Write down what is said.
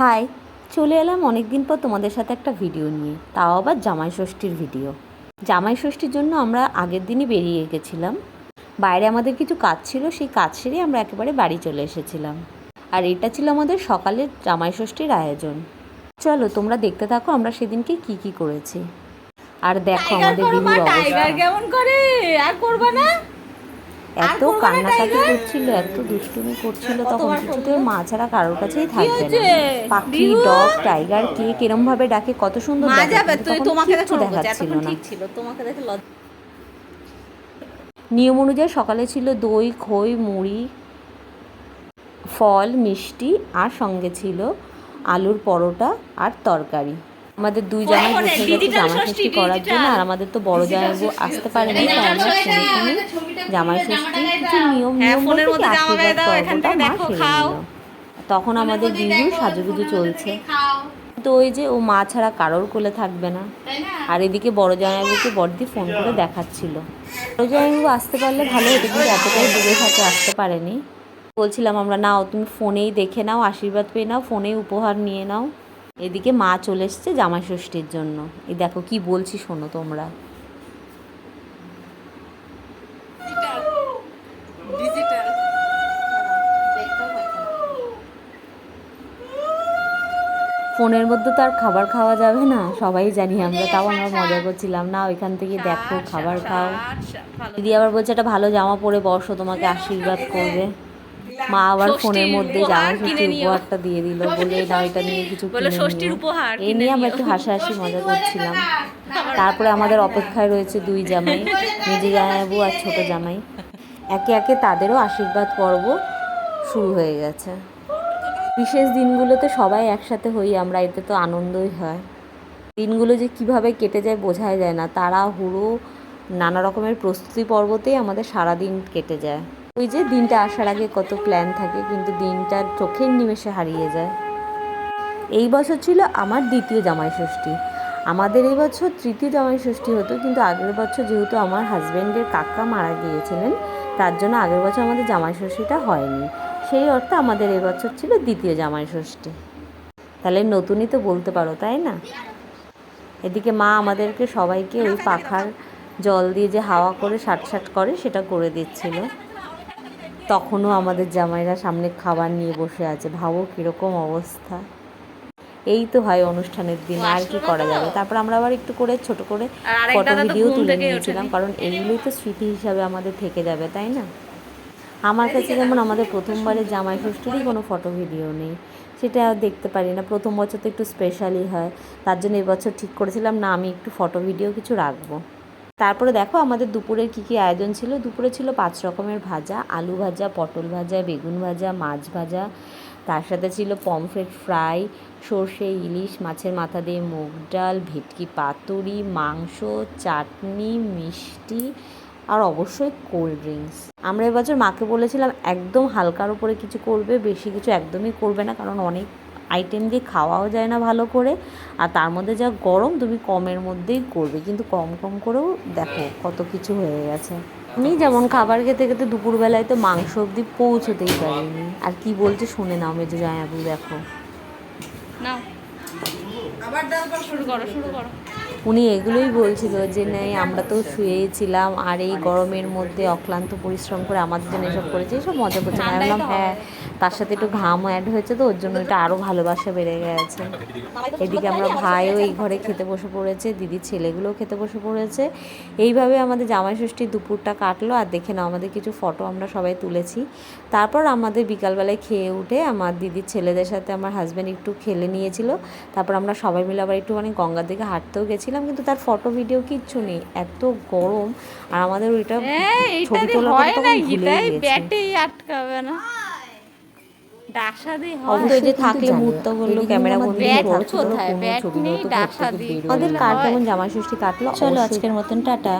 High চলে এলাম অনেক দিন পর তোমাদের সাথে একটা ভিডিও নিয়ে তাও আবার জামাই ষষ্ঠীর ভিডিও। জামাই ষষ্ঠীর জন্য আমরা আগের দিনই বেরিয়ে গেছিলাম। বাইরে আমাদের কিছু কাজ ছিল সেই কাজ সেরে আমরা একেবারে বাড়ি চলে এসেছিলাম। আর এটা ছিল আমাদের সকালের জামাই ষষ্ঠীর আয়োজন। চলো তোমরা দেখতে থাকো আমরা সেদিনকে কি কি করেছি। আর দেখো আমাদের দিদির অবস্থা। কেমন করে? আর করবা না? এত কান্নাকাটি করছিল এত দুষ্টুমি করছিল তখন কিছুতে মা ছাড়া কারোর কাছেই থাকবে না। পাখি ডগ টাইগার কে কিরম ভাবে ডাকে কত সুন্দর মা যাবে তুই তোমাকে দেখাচ্ছিল না। ঠিক ছিল তোমাকে দেখে নিয়ম অনুযায়ী সকালে ছিল দই খই মুড়ি ফল মিষ্টি আর সঙ্গে ছিল আলুর পরোটা আর তরকারি। আমাদের দুই জামাই বসে গেছে জামাই ষষ্ঠী করার জন্য আর আমাদের তো বড় জামাইবু আসতে পারেনি তাই আমরা শুনে শুনে জামাই ষষ্ঠী কিছু নিয়ম হ্যাঁ, নিয়ম বলতে আশীর্বাদ পর্বটা মা সেরে। তখন আমাদের বিহু সাজুগুজু চলছে। তো ওই যে ও মা ছাড়া কারোর কোলে থাকবে না। আর এদিকে বড় জামাইবাবুকে বড়দি ফোন করে দেখাচ্ছিল। বড় জামাইবাবু আসতে পারলে ভালো হতো কিন্তু এতটাই দূরে থাকে আসতে পারেনি। বলছিলাম আমরা নাও তুমি ফোনেই দেখে নাও আশীর্বাদ পেয়ে নাও ফোনেই উপহার নিয়ে নাও। এদিকে মা চলে এসছে জামাই ষষ্ঠীর জন্য। এই দেখো কি বলছি শোনো তোমরা। ফোনের মধ্যে তো আর খাবার খাওয়া যাবে না সবাই জানি আমরা তাও আমরা মজা করছিলাম না ওইখান থেকে দেখো খাবার খাও। দিদি আবার বলছে একটা ভালো জামা পরে বসো তোমাকে আশীর্বাদ করবে। মা আবার ফোনের মধ্যে জামা ষষ্ঠীর কিনে উপহারটা দিয়ে দিল বলে না এটা নিয়ে কিছু বলে ষষ্ঠীর উপহার এই নিয়ে আমরা। একটু হাসাহাসি মজা করছিলাম। তারপরে আমাদের অপেক্ষায় রয়েছে দুই জামাই নিজে জামাইবু আর ছোট জামাই। একে একে তাদেরও আশীর্বাদ পর্ব শুরু হয়ে গেছে। বিশেষ দিনগুলোতে সবাই একসাথে হই আমরা এতে তো আনন্দই হয়। দিনগুলো যে কীভাবে কেটে যায় বোঝাই যায় না। তারা হুড়ো নানা রকমের প্রস্তুতি পর্বতেই আমাদের সারা দিন কেটে যায়। ওই যে দিনটা আসার আগে কত প্ল্যান থাকে, কিন্তু দিনটা চোখের নিমেষে হারিয়ে যায়। এই বছর ছিল আমার দ্বিতীয় জামাই ষষ্ঠী আমাদের এই বছর তৃতীয় জামাই ষষ্ঠী হতো, কিন্তু আগের বছর যেহেতু আমার হাজব্যান্ডের কাকা মারা গিয়েছিলেন, তার জন্য আগের বছর আমাদের জামাই ষষ্ঠীটা হয়নি। সেই অর্থে আমাদের এই বছর ছিল দ্বিতীয় জামাই ষষ্ঠী তাহলে নতুনই তো বলতে পারো, তাই না? এদিকে মা আমাদেরকে সবাইকে ওই পাখার জল দিয়ে যে হাওয়া করে সাট সাট করে সেটা করে দিচ্ছিল। তখনও আমাদের জামাইরা সামনে খাবার নিয়ে বসে আছে। ভাবো কীরকম অবস্থা। এই তো হয় অনুষ্ঠানের দিন আর কি করা যাবে? তারপর আমরা আবার একটু করে ছোট করে ফটো ভিডিও তুলে নিয়েছিলাম। কারণ এইগুলোই তো স্মৃতি হিসাবে আমাদের থেকে যাবে তাই না? আমার কাছে যেমন আমাদের প্রথমবারের জামাই ষষ্ঠীরই কোনো ফটো ভিডিও নেই। সেটা দেখতে পারি না। প্রথম বছর তো একটু স্পেশালই হয়। তার জন্য এবছর ঠিক করেছিলাম না আমি একটু ফটো ভিডিও কিছু রাখব। তারপরে দেখো আমাদের দুপুরের কী কী আয়োজন ছিল? দুপুরে ছিল পাঁচ রকমের ভাজা, আলু ভাজা, পটল ভাজা, বেগুন ভাজা, মাছ ভাজা। তার সাথে ছিল পমফ্রেট ফ্রাই, সর্ষে, ইলিশ, মাছের মাথা দিয়ে মুগ ডাল, ভেটকি পাতুরি, মাংস, চাটনি, মিষ্টি আর অবশ্যই কোল্ড ড্রিঙ্কস। আমরা এবছর মাকে বলেছিলাম, একদম হালকার উপরে কিছু করবে, বেশি কিছু একদমই করবে না, কারণ অনেক আইটেম দিয়ে খাওয়াও যায় না ভালো করে। আর তার মধ্যে যা গরম তুমি কমের মধ্যেই করবে। কিন্তু কম কম করেও দেখো কত কিছু হয়ে গেছে। আমি যেমন খাবার খেতে খেতে দুপুরবেলায় তো মাংস অবধি পৌঁছতেই পারিনি। আর কি বলছে শুনে নাও মেজো জামাইবাবু দেখো। দাও শুরু করো শুরু করো। উনি এগুলোই বলছিল যে নেই আমরা তো শুয়েছিলাম আর এই গরমের মধ্যে অক্লান্ত পরিশ্রম করে আমাদের জন্য এসব করেছে এসব মজা করছে। আমি বললাম হ্যাঁ তার সাথে একটু ঘামও অ্যাড হয়েছে তো ওর জন্য এটা আরও ভালোবাসা বেড়ে গেছে। এদিকে আমরা ভাইও এই ঘরে খেতে বসে পড়েছে দিদির ছেলেগুলোও খেতে বসে পড়েছে। এইভাবে আমাদের জামাই ষষ্ঠীর দুপুরটা কাটলো আর দেখে নাও আমাদের কিছু ফটো আমরা সবাই তুলেছি। তারপর আমাদের বিকালবেলায় খেয়ে উঠে আমার দিদির ছেলেদের সাথে আমার হাজব্যান্ড একটু খেলে নিয়েছিল। তারপর আমরা সবাই মিলে আবার একটুখানি গঙ্গার দিকে হাঁটতেও গেছিলাম কিন্তু তার ফটো ভিডিও কিচ্ছু নেই। এত গরম আর আমাদের ওইটা ছবি তখন গেছি ব্যাটেই আটকাবে না। যে থাকলে মুহূর্তগুলো ক্যামেরা বন্দি ছবি আমাদের কার। কেমন জামা ষষ্ঠী কাটলো? চলো আজকের মতন টাটা।